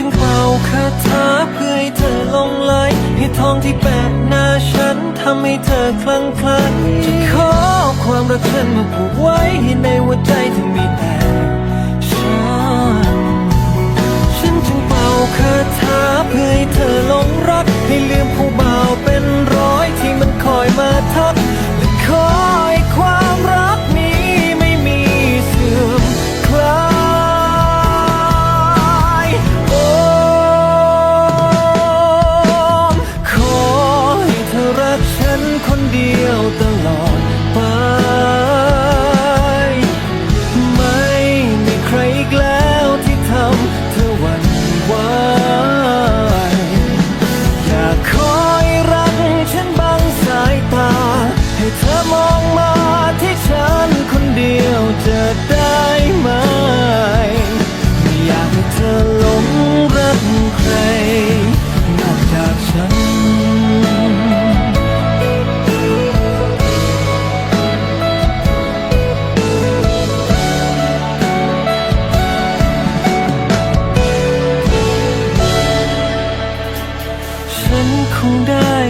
จึงเป่าคาถาเพื่อให้เธอลงไหลให้ทองที่แปะหน้าฉันทำให้เธอคลั่งคล้จะขอความรักฉันมาผูกไว้ให้ในหัวใจเธอมีแต่ฉันฉันจึงเป่าคาถาเพื่อให้เธอลงรักให้ลืมผู้บ่าว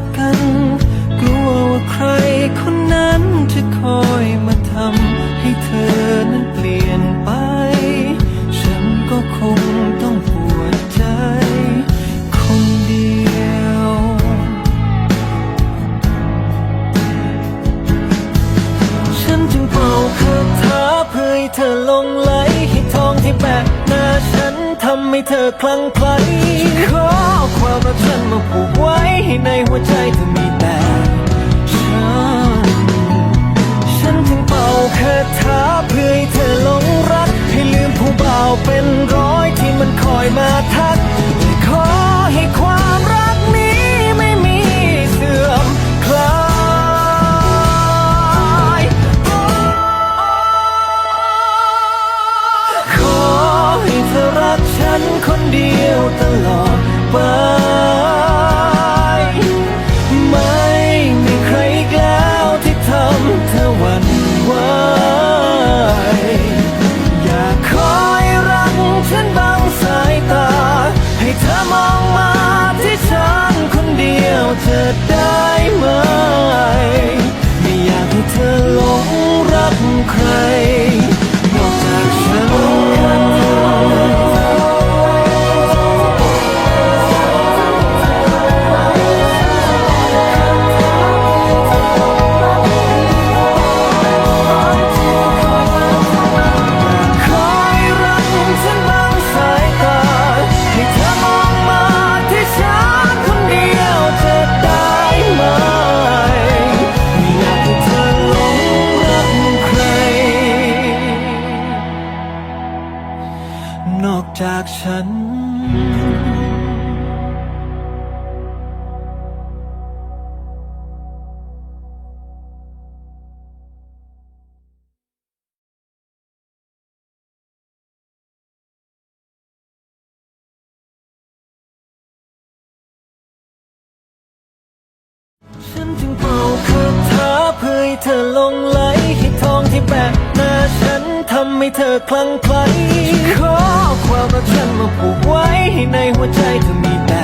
ก เธอคลั่งไคล้ขอความรักฉันมาผูกไว้ให้ในหัวใจเธอมีแต่ จึงเป่าคาถาเพื่อให้เธอลงไหลให้ทองที่แบกหน้าฉันทำให้เธอคลั่งไคล้ขอความรักฉันมาผูกไว้ให้ในหัวใจเธอมีแต่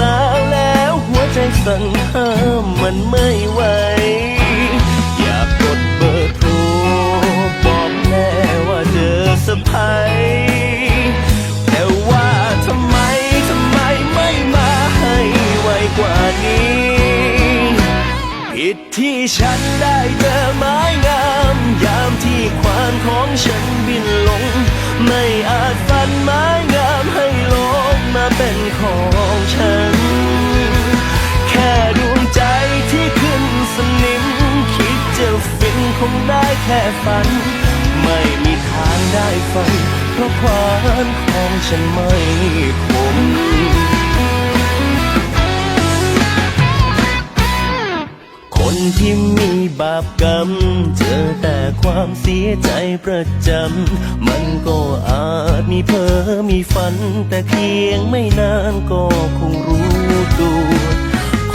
สาวแล้วหัวใจสั่นห้ามมันไม่ไหว อยากกดเบอร์โทรบอกแม่ว่าเจอสะพายแต่ว่าทำไมทำไมไม่มาให้ไวกว่านี้ ผิดที่ฉันได้ ค่ฝัน ไม่มีทางได้ฟัง เพราะความของฉันไม่คมคนที่มีบาปกรรม เจอแต่ความเสียใจประจำ มันก็อาจมีเพ้อมีฝัน แต่เพียงไม่นานก็คงรู้ตัว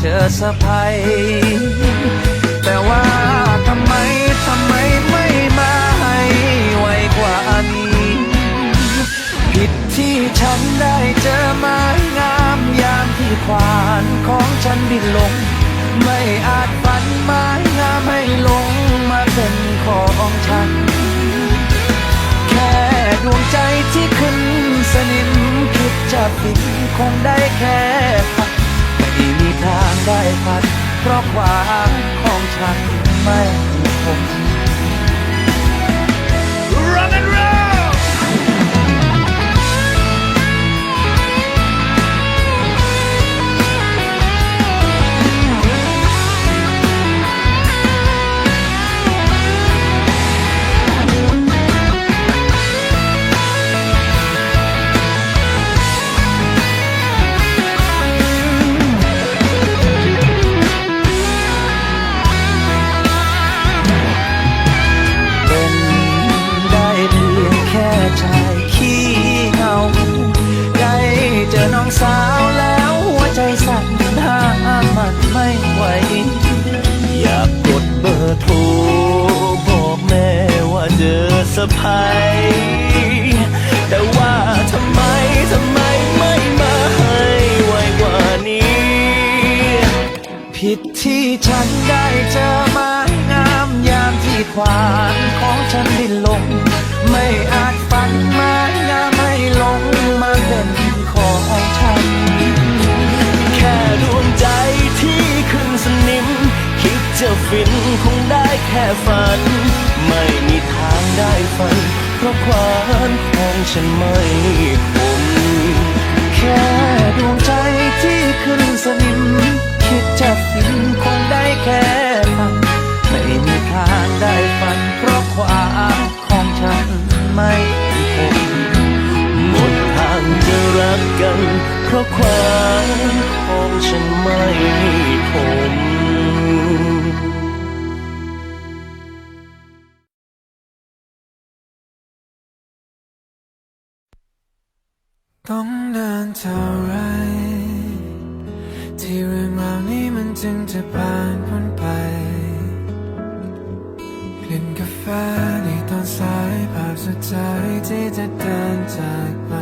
เจอสะพายแต่ว่าทำไมทำไมไม่มาให้ไวกว่านี้ ผิดที่ฉันได้เจอไม้งามยามที่ควานของฉันบินลง ไม่อาจฝันไม้งามให้ลงมาเป็นของฉัน แค่ดวงใจที่ขึ้นสนิมคิดจะปิดคงได้แค่พัก ได้พัด เพราะความของฉันไม่คง แต่ว่าทำไมทำไมไม่มาให้ไวกว่านี้ ผิดที่ฉันได้เจอไม้งามยามที่ควานของฉันบินลง ไม่อาจฝันไม้งามให้ลงมาเป็นของฉัน แค่ดวงใจที่ขึ้นสนิม คิดจะฟินคงได้แค่ฝันไม่ ได้ฝันเพราะความของฉันไม่คมแค่ดวงใจที่ขึ้นสนิม ต้องเดินเท่าไร ที่เรื่องราวนี้มันจึงจะผ่านพ้นไป กลิ่นกาแฟในตอนสายภาพสุดท้ายที่จะเดินจากไป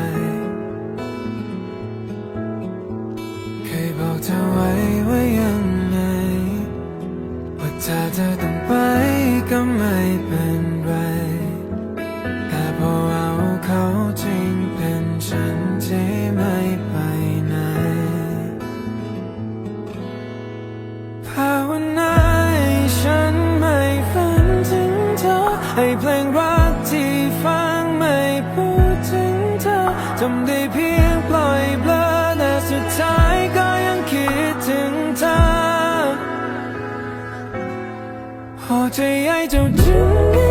最爱就只有。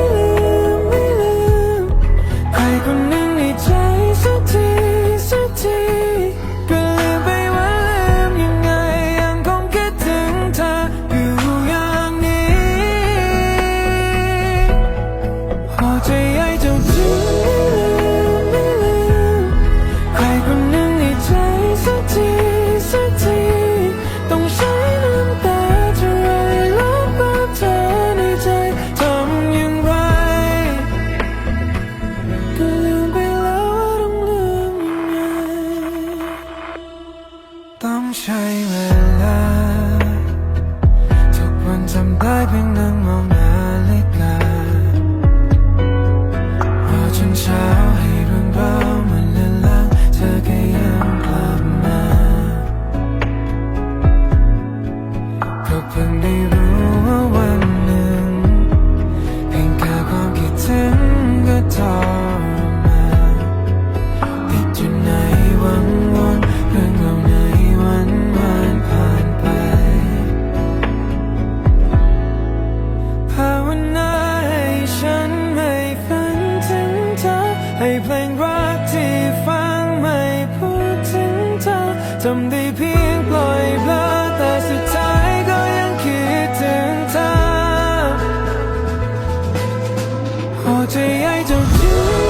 最爱着你。